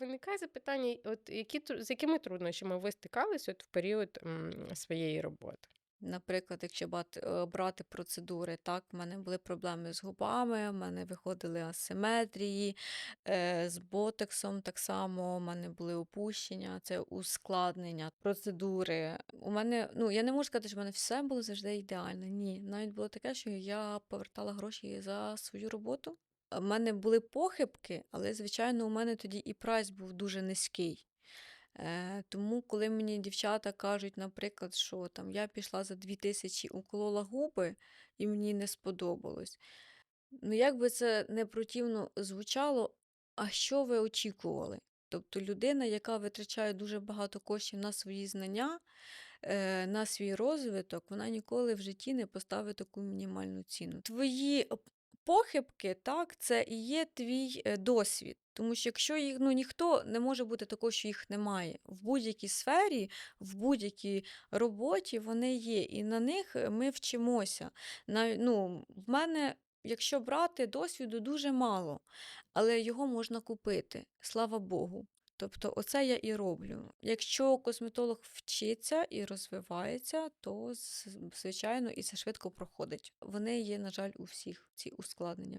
Виникає запитання, от які з якими труднощами ви стикались от в період м, своєї роботи? Наприклад, якщо е, брати процедури, так, в мене були проблеми з губами, в мене виходили асиметрії, е, з ботексом так само, в мене були опущення, це ускладнення процедури. У мене, ну, я не можу сказати, що в мене все було завжди ідеально. Ні, навіть було таке, що я повертала гроші за свою роботу. У мене були похибки, але, звичайно, у мене тоді і прайс був дуже низький. Е, тому, коли мені дівчата кажуть, наприклад, що там я пішла за 2000, уколола губи, і мені не сподобалось. Ну, як би це не противно звучало, а що ви очікували? Тобто людина, яка витрачає дуже багато коштів на свої знання, е, на свій розвиток, вона ніколи в житті не поставить таку мінімальну ціну. Твої похибки, так, це і є твій е, досвід. Тому що якщо їх, ну ніхто не може бути такого, що їх немає. В будь-якій сфері, в будь-якій роботі вони є, і на них е, ми вчимося. На, ну, в мене, якщо брати, досвіду дуже мало, але його можна купити, слава Богу. Тобто, оце я і роблю. Якщо косметолог вчиться і розвивається, то звичайно і це швидко проходить. Вони є, на жаль, у всіх ці ускладнення.